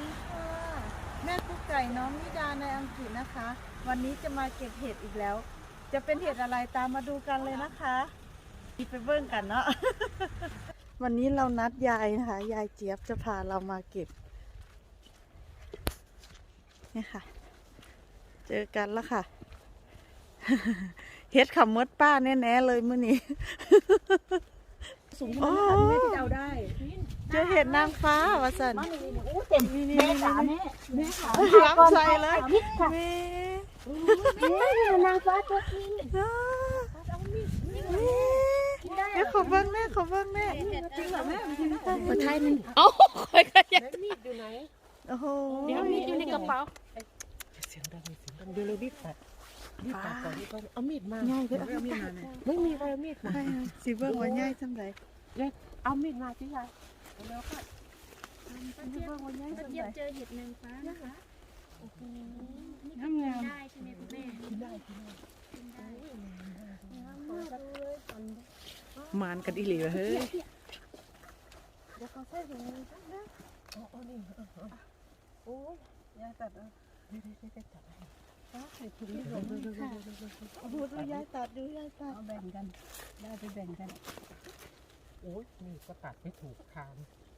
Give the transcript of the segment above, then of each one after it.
ดีค่ะ แม่กุ๊กไก่น้องนิดาในอังกฤษนะคะ วันนี้จะมาเก็บเห็ดอีกแล้ว จะเป็นเห็ดอะไรตามมาดูกันเลยนะคะมีไปเบิ้งกันเนาะ วันนี้เรานัดยายนะคะ ยายเจี๊ยบจะพาเรามาเก็บนี่ค่ะ เจอกันแล้วค่ะ เฮ็ดขำมดป้าแน่ๆเลยมื้อนี้ สูงขนาดนั้นไม่ที่จะเอาได้ เจอเห็ดนางฟ้าวะสันมาเลยโอ้เต็มนี่นี่แม่นี่จ๋าแม่แม่ขาล้ำใส่เลยมิดค่ะนี่แม่นางฟ้าตัวจริงอ้าเอามีดนี่นี่กินได้เดี๋ยวขอเบิ้งแม่ขอเบิ้งแม่จริงเหรอแม่จริงมาไทยมันเอ้าคอยก็ยังมีดอยู่ไหนโอ้โหเดี๋ยวมีดอยู่ในกระเป๋าเสียงดังเสียงดังเดี๋ยวเราบีบตัดบีบตัดก่อนบีบก่อนเอามีดมาง่ายเลยเอามีดมาไม่มีใครเอามีดมาใช่ค่ะสีเบิ้งว่าง่ายจังไดเอามีดมาสิยาย แล้วก็สีเบิ้งว่าง่ายจังเจี๊ยไดบเจอเห็ดนางฟ้านะคะ โอ้โหนี่งามงได้ใช่ไหมคุณแม่กินได้กินได้กินได้มานกันอีหลีเฮ้ยเดี๋ยวเขาใส่ถุงมือจังนะโอ้นี่โอ้ยยายตัดเอาเดี๋ยวเดี๋ยวเดี๋ยวจับให้ใส่ถุงมือลงค่ะโอ้โหดูยายตัดดูยายตัดเอาแบ่งกันได้ไปแบ่งกัน อ้ยนี่ก็ตัดไม่ถูกทาง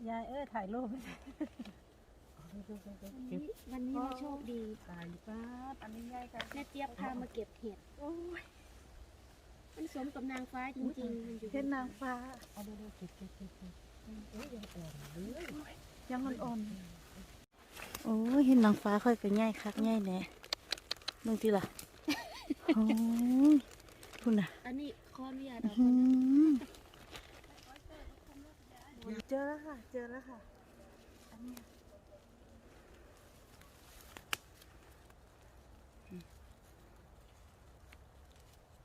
ยายเอ้ยถ่ายรูปวันนี้วันนี้เราโชคดีตายป้าอันนี้ยายกันแม่เจี๊ยบพามาเก็บเห็ดโอ้ยมันสมกับนางฟ้าจริงๆมันอยู่เห็ดนางฟ้าเอาเร็วๆเก็บเก็บเก็บเก็บโอ้ยยังอ่อนเลยยังอ่อนๆโอ้ยเห็นนางฟ้าค่อยก็ง่ายคักง่ายแหน่เบิ่งทีล่ะโอ้ยคุณน่ะอันนี้ขออนุญาตเอาอืม เจอแล้วค่ะ เจอแล้วค่ะ อันเนี้ย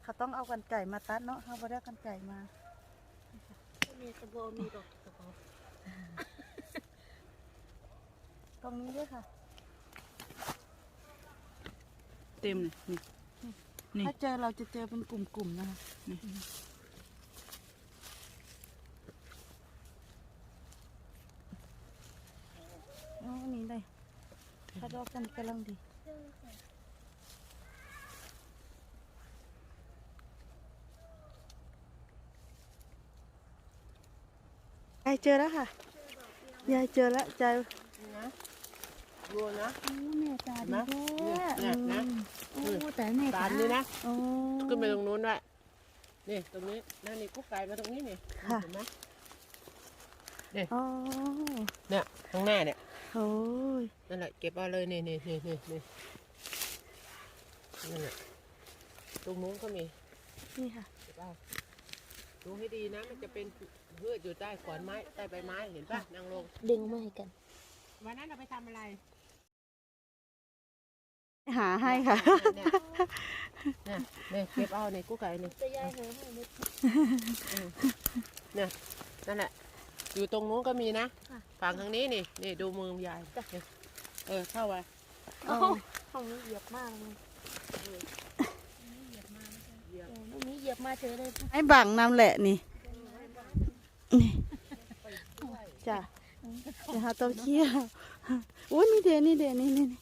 เขาต้องเอากันไก่มาตัดเนาะเขาบ่ได้กันไก่มาเมสโบมีดอกกระเป๋าตรงนี้ด้วยค่ะ เต็มเลยนี่นี่ ถ้าเจอเราจะเจอเป็นกลุ่มๆนะคะอ๋อนี่เลย ถ้าดอกกันกำลังดียายเจอแล้วค่ะยายเจอแล้วใจนะดูนะโอ้แม่ตาดีนะแท้เนี่ยเนี่ยนะโอ้แต่แม่ตามนี้นะโอ้ขึ้นไปตรงนู้นด้วยนี่ตรงนี้นั่นนี่กุ๊กไก่มาตรงนี้นี่ค่ะเห็นไหมอ๋อเนี่ยข้างหน้าเนี่ย โอ้ยนั่นแหละเก็บเอาเลยนี่นี่นี่นี่นี่นั่นแหละตรงนู้นก็มีนี่ค่ะเก็บเอาดูให้ดีนะ มันจะเป็นพืชอยู่ใต้ขอนไม้ใต้ใบไม้เห็นป่ะนางลงดึงมาให้กัน วันนั้นเราไปทำอะไรหาให้ค่ะ เนี่ยเนี่ยเนี่ยเก็บเอาในกุ๊กไก่นี่จะยายเหรอให้เม็ดเนี่ยนั่นแหละ อยู่ตรงนู้นก็มีนะ ค่ะฝั่งทางนี้นี่ นี่ดูมือยายเนี่ยเออเข้าไปโอ้ห้องนี้เหยียบมากเลยเหยียบเออตรงนี้เหยียบมาเฉยเลยให้บังน้ำแหละนี่นี่จ้ะเดี๋ยวหาตัวเคี้ยวอุ้ยนี่เดนี่เดนี่นี่นี่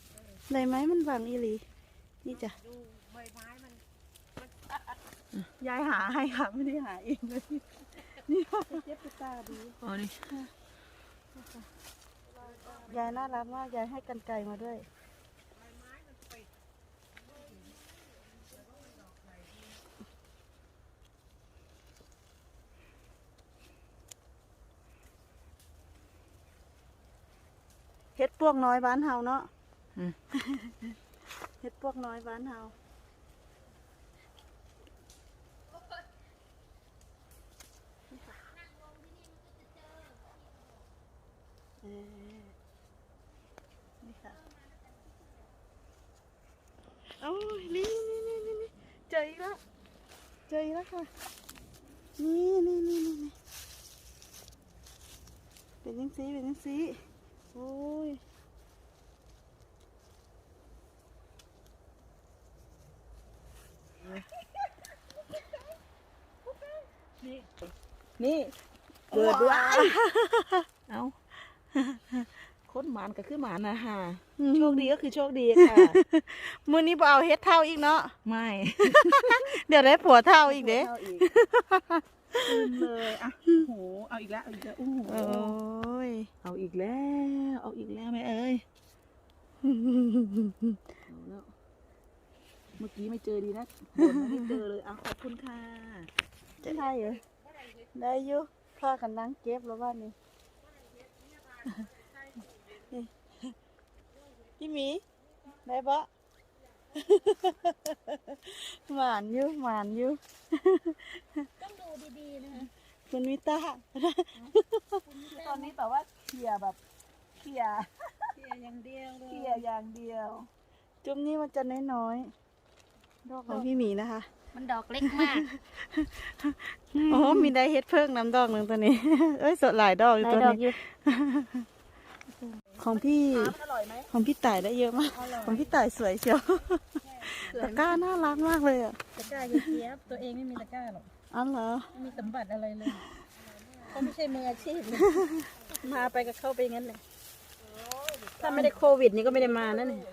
ได้ไหมมันบังอีหลีนี่จ้ะดูใบไม้มันยายหาให้ค่ะไม่ได้หาเองเลยนี่ เจ็บตาดีอ๋อนี่ยายน่ารักมากยายให้กันไก่มาด้วยเฮ็ดพวกน้อยบ้านเฮาเนาะเฮ็ดพวกน้อยบ้านเฮาเออ นี่ค่ะโอ้ยนี่นี่นี่นี่นี่เจออีกแล้วเจออีกแล้วค่ะนี่นี่นี่นี่นี่เป็นยังสีเป็นยังสีโอ้ยนี่เปิดด้วย เอา คนหมานก็คือหมานะฮะอืมโชคดีก็คือโชคดีค่ะมื้อนี้บ่เอาเฮ็ดเท่าอีกเนาะไม่ เดี๋ยวได้ผัวเท่าอีกเด้เอาอีกลืมเลยอะโอ้โหเอาอีกแล้วเอาอีกแล้วโอ้โหโอ้ยเอาอีกแล้วเอาอีกแล้วแม่เอ้ยเอาแล้วเมื่อกี้ไม่เจอดีนะบ่นไม่เจอเลยอะขอบคุณค่ะจะได้เหรอได้อยู่พากันนั่งเก็บแล้วบ้านนี้ พี่หมีได้ปะหวานอยู่หวานอยู่ต้องดูดีๆนะคะคุณวิต้าตอนนี้แบบว่าเคลียร์แบบเคลียร์เพียอย่างเดียวเลเคยลียร์อย่างเดียว จุ่มนี้มันจะน้อยๆดอกของพี่หมีนะคะ มันดอกเล็กมาก โอ้ มีได้เฮ็ดเพิ่งน้ำดอกหนึ่งตัวนี้ เอ้ยสดหลายดอกอยู่ตัวนี้ ของพี่น้ำอร่อยไหมของพี่ต่ายได้เยอะมาก ของพี่ต่ายสวยเชียว ตะกร้าน่ารักมากเลยอะตะกร้าเจี๊ยบตัวเองไม่มีตะกร้าหรอกอ๋อเหรอไม่มีสมบัติอะไรเลยเขาไม่ใช่มืออาชีพเลยมาไปก็เข้าไปงั้นเลยถ้าไม่ได้โควิดนี่ก็ไม่ได้มานั่นเอง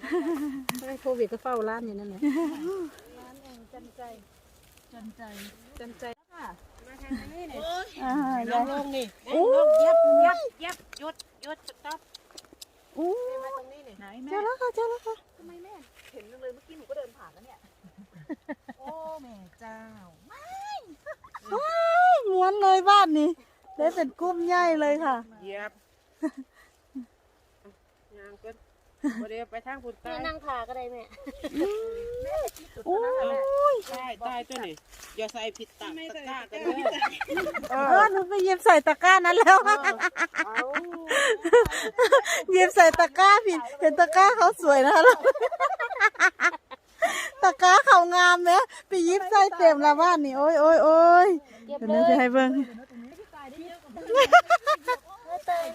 ถ้าไม่โควิดก็เฝ้าร้านอยู่นั่นแหละร้านเอง จันใจ จันใจ จันใจมาทางนี้เนี่ยอ่าลได้งลงนี่โอ้ยับยับยับหยุดหยุดสต็อปอู้มาตรงนี้นี่ไหนเจแม่อแล้วค่ะเจอแล้วค่ะทำไมแม่เห็นจังเลยเมื่อกี้หนูก็เดินผ่านแล้วเนี่ยโอ้แม่เจ้าม้วนเลยบ้านนี้ได้เป็นกุ้มใหญ่เลยค่ะเหยียบยางก็ บ่ได้ไปทางพุ่นใต้นี่นั่งขาก็ได้แม่โอ้ยใต้ใต้ตัวนี่อย่าใส่ผิดตะตะกร้ากันเด้อเออหนูไปเย็บใส่ตะกร้านั้นแล้วเย็บใส่ตะกร้าผิดเห็นตะกร้าเขาสวยนะคะตะกร้าเขางามเนี่ยไปยิบใส่เต็มแล้วบ้านนี่โอ้ยโอ้ยโอ้ยเก็บเดี๋ยวเลนะยจะให้เบิ่งเตย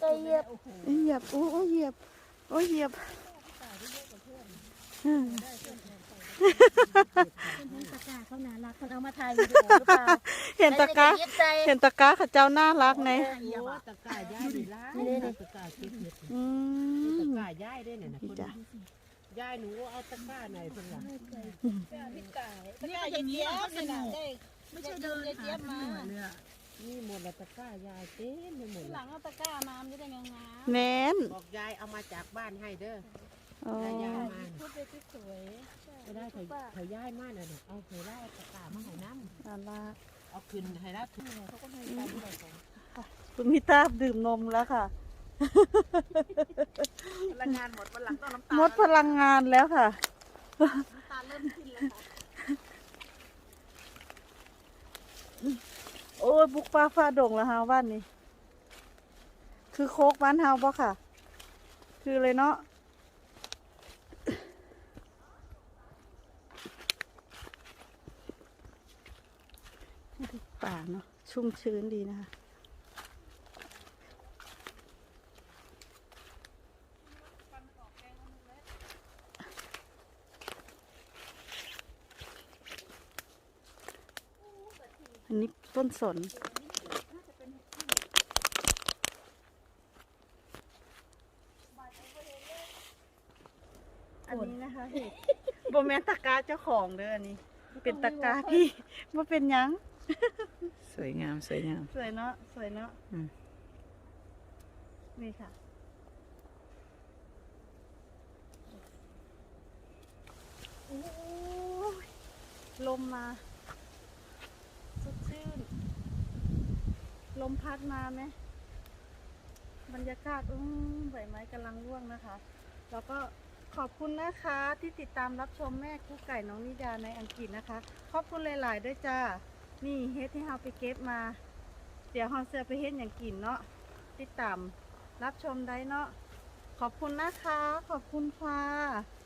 เตยเหยียบเหยียบโอ้ยเหยียบ โอ้ยเหยียบอืมตะกร้าเขาน่ารักคนเอามาถ่ายวิดีโอหรือเปล่าเห็นตะกร้าใครจะไปยึดใจเห็นตะกร้าเขาเจ้าน่ารักไงโอ้ตะกร้าย้ายดีละตะกร้าเก็บเห็ดอืตะมกร้าย้ายได้เนี่ยนะนี่คนจ้ะย้ายหนูเอาตะกร้าไหนเพิ่นล่ะเนี่ยอย่างนี้มันก็สนุกไม่ใช่เดินหาที่เหนื่อยเลยอะ นี่หมดละตะกร้ายายเต็มไปหมดหลัละงเอาตะกร้ามามันจะได้งามแน้นบอกยายเอามาจากบ้านให้เด้อ โอ้ถ้ายายมาๆพูดไปสวยก็ได้เถอะเถอะย้ายมาน่ะเนี่ยเอาเถอะได้ตะกร้ามาให้น้น่ารักำเอาขึ้นให้แล้วทุกเขาก็ให้ไปด้วยกันคุณมิตาดื่มนมแล้วค่ะ พลังงานหมดวันหลังต้องน้ำตาลหมดพลังงานแล้วค่ะ น้ำตาลเริ่มขึ้นแล้วค่ะ โอ้ยบุกป้าฟ้าดงแล้วฮะบ้านนี้คือโคกบ้านเฮาปะค่ะ คือเลยเนาะป่าเนาะชุ่มชื้นดีนะคะ อันนี้ต้นสน อันนี้นะคะเห็ดโบแมนตะกร้าเจ้าของเด้ออันนี้ เป็นตะกร้าพี่ว่าเป็นหยัง สวยงามสวยงาม สวยเนาะสวยเนาะอืม นี่ค่ะ โอ้ยลมมาสดชื่น ลมพัดมาไหมบรรยากาศอืมใบไม้กำลังร่วงนะคะ แล้วก็ขอบคุณนะคะที่ติดตามรับชมแม่กุ๊กไก่น้องนิดาในอังกฤษนะคะ ขอบคุณหลาย ๆ ด้วยจ้า นี่เฮ็ดที่เราไปเก็บมา เดี๋ยวเราเสือไปเฮ็ดอย่างกินเนาะ ติดตามรับชมได้เนาะ ขอบคุณนะคะ ขอบคุณค่ะ